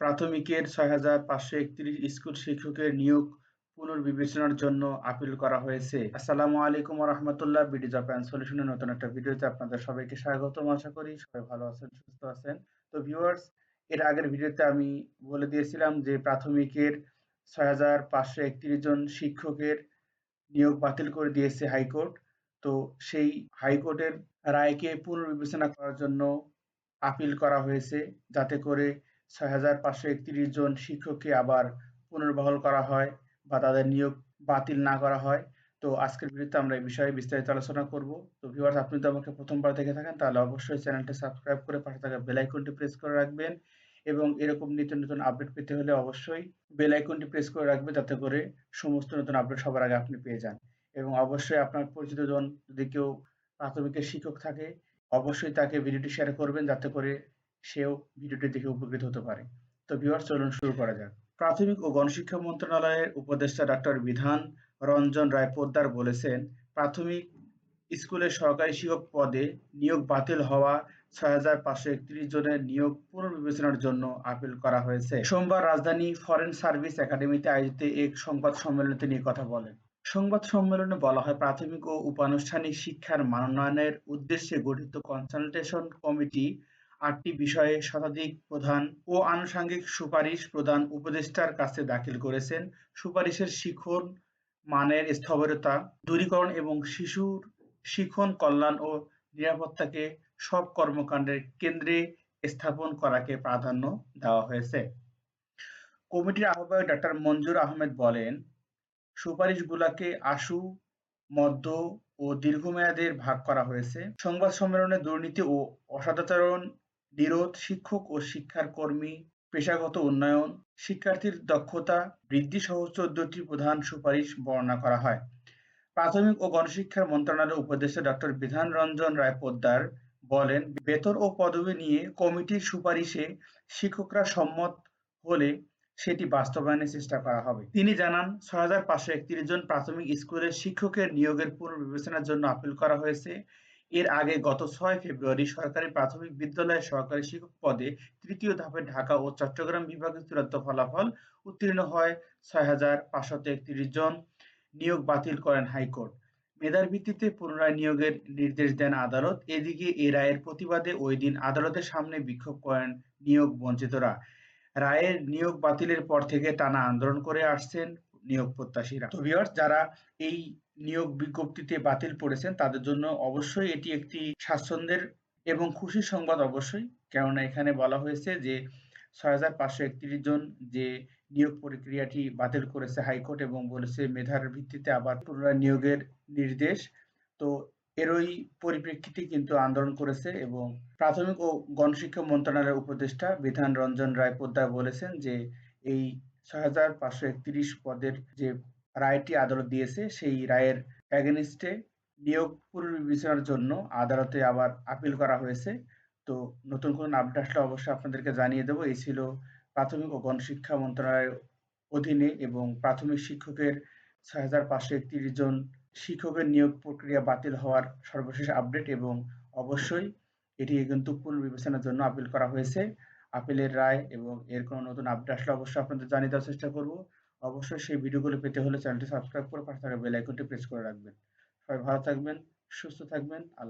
প্রাথমিকের ছয় হাজার পাঁচশো একত্রিশ স্কুল শিক্ষকের নিয়োগ পুনর্বিবেচনার জন্য আপিল করা হয়েছে। আসসালামু আলাইকুম রহমতুল্লাহ বিডি অ্যান্ড সলিউশনের নতুন একটা ভিডিওতে আপনাদের সবাইকে স্বাগতম। আশা করি সবাই ভালো আছেন, সুস্থ আছেন। তো ভিউয়ার্স, এর আগের ভিডিওতে আমি বলে দিয়েছিলাম যে প্রাথমিকের ছয় হাজার পাঁচশো একত্রিশ জন শিক্ষকের নিয়োগ বাতিল করে দিয়েছে হাইকোর্ট। তো সেই হাইকোর্টের রায়কে পুনর্বিবেচনা করার জন্য আপিল করা হয়েছে, যাতে করে ছয় হাজার পাঁচশো একত্রিশ জন শিক্ষককে আবার পুনর্বহাল করা হয় বা তাদের নিয়োগ বাতিল না করা হয়। তো আজকের ভিডিওতে আমরা এই বিষয়ে বিস্তারিত আলোচনা করব। তো ভিউয়ার্স আপনি তো আমাকে প্রথমবার দেখে থাকেন, তাহলে অবশ্যই চ্যানেলটি সাবস্ক্রাইব করে পাশে থাকা বেল আইকনটি প্রেস করে রাখবেন এবং এরকম নিত্য নতুন আপডেট পেতে হলে অবশ্যই বেল আইকনটি প্রেস করে রাখবে যাতে করে সমস্ত নতুন আপডেট সবার আগে আপনি পেয়ে যান। এবং অবশ্যই আপনার পরিচিত জন যদি কেউ প্রাথমিকের শিক্ষক থাকে, অবশ্যই তাকে ভিডিওটি শেয়ার করবেন যাতে করে সেও ভিডিওটি দেখে উপকৃত হতে পারে। তো ভিউয়ার চলুন শুরু করা যাক। প্রাথমিক ও গণশিক্ষা মন্ত্রণালয়ের উপদেষ্টা ডক্টর বিধান রঞ্জন রায় পোদ্দার বলেছেন, প্রাথমিক স্কুলের সরকারি শিক্ষক পদে নিয়োগ বাতিল হওয়া ছয় হাজার পাঁচশো একত্রিশ জনের নিয়োগ পুনর্বিবেচনার জন্য আপিল করা হয়েছে। সোমবার রাজধানী ফরেন সার্ভিস একাডেমিতে আয়োজিত এক সংবাদ সম্মেলনে তিনি কথা বলেন। সংবাদ সম্মেলনে বলা হয়, প্রাথমিক ও উপানুষ্ঠানিক শিক্ষার মানোন্নয়নের উদ্দেশ্যে গঠিত কনসালটেশন কমিটি আটটি বিষয়ে শতাধিক প্রধান ও আনুষঙ্গিক সুপারিশ প্রধান উপদেষ্টার কাছে দাখিল করেছেন। সুপারিশের শিখন মানের স্থবিরতা, দূরীকরণ এবং শিশুর শিখন কল্যাণ ও নিরাপত্তাকে সব কর্মকাণ্ডের কেন্দ্রে স্থাপন করাকে প্রাধান্য দেওয়া হয়েছে। কমিটির আহ্বায়ক ডাক্তার মঞ্জুর আহমেদ বলেন, সুপারিশগুলোকে আশু, মধ্য ও দীর্ঘমেয়াদের ভাগ করা হয়েছে। সংবাদ সম্মেলনে দুর্নীতি ও অসদাচরণ নিরোধ শিক্ষক ও শিক্ষার কর্মী পেশাগত উন্নয়ন, শিক্ষার্থীর দক্ষতা বৃদ্ধি সহ চোদ্দটি প্রধান সুপারিশ বর্ণনা করা হয়। প্রাথমিক ও গণশিক্ষা মন্ত্রণালয়ের উপদেষ্টা ডক্টর বিধান রঞ্জন রায় পোদ্দার বলেন, বেতন ও পদবি নিয়ে কমিটির সুপারিশে শিক্ষকরা সম্মত হলে সেটি বাস্তবায়নের চেষ্টা করা হবে। তিনি জানান, ছয় হাজার পাঁচশো একত্রিশ জন প্রাথমিক স্কুলের শিক্ষকের নিয়োগের পুনর্বিবেচনার জন্য আপিল করা হয়েছে। এর আগে গত ছয় ফেব্রুয়ারি সরকারি প্রাথমিক বিদ্যালয়ের সহকারী শিক্ষক পদে তৃতীয় ধাপে ঢাকা ও চট্টগ্রাম বিভাগের চূড়ান্ত ফলাফল উত্তীর্ণ হয় ছয় হাজার পাঁচশত একত্রিশ জন নিয়োগ বাতিল করেন হাইকোর্ট। মেধার ভিত্তিতে পুনরায় নিয়োগের নির্দেশ দেন আদালত। এদিকে এ রায়ের প্রতিবাদে ওই দিন আদালতের সামনে বিক্ষোভ করেন নিয়োগ বঞ্চিতরা। রায়ের নিয়োগ বাতিলের পর থেকে টানা আন্দোলন করে আসছেন নিয়োগ প্রত্যাশীরা। তো যারা এই নিয়োগ বিজ্ঞপ্তিতে বাতিল পড়েছেন তাদের জন্য অবশ্যই এটি একটি স্বাচ্ছন্দ্যের এবং খুশির সংবাদ অবশ্যই। কেননা এখানে বলা হয়েছে যে ছয় হাজার পাঁচশো একত্রিশ জন যে নিয়োগ প্রক্রিয়াটি বাতিল করেছে হাইকোর্ট এবং বলেছে মেধার ভিত্তিতে আবার পুনরায় নিয়োগের নির্দেশ। তো এরই পরিপ্রেক্ষিতে কিন্তু আন্দোলন করেছে এবং প্রাথমিক ও গণশিক্ষা মন্ত্রণালয়ের উপদেষ্টা বিধান রঞ্জন রায় পোদ্দার বলেছেন যে, এই ছয় হাজার পাঁচশো একত্রিশ পদের যে রায়টি আদালত দিয়েছে। সেই রায়ের অ্যাগেনিস্টে নিয়োগ পুনর্বিবেচনার জন্য আদালতে আবার আপিল করা হয়েছে। তো নতুন কোন আপডেট আসলে অবশ্যই আপনাদেরকে জানিয়ে দেবো। এই ছিল প্রাথমিক ও গণশিক্ষা মন্ত্রণালয়ের অধীনে এবং প্রাথমিক শিক্ষকের ছয় হাজার পাঁচশো একত্রিশ জন শিক্ষকের নিয়োগ প্রক্রিয়া বাতিল হওয়ার সর্বশেষ আপডেট এবং অবশ্যই এটি কিন্তু পুনর্বিবেচনার জন্য আপিল করা হয়েছে। আপিলের রায় এবং এর কোনো নতুন আপডেট আসলে অবশ্যই আপনাদের জানিয়ে দেওয়ার চেষ্টা করব। অবশ্যই সেই ভিডিওগুলো পেতে হলে চ্যানেলটি সাবস্ক্রাইব করে পাশে থাকা বেল আইকনটি প্রেস করে রাখবেন। সবাই ভালো থাকবেন, সুস্থ থাকবেন, আল্লাহ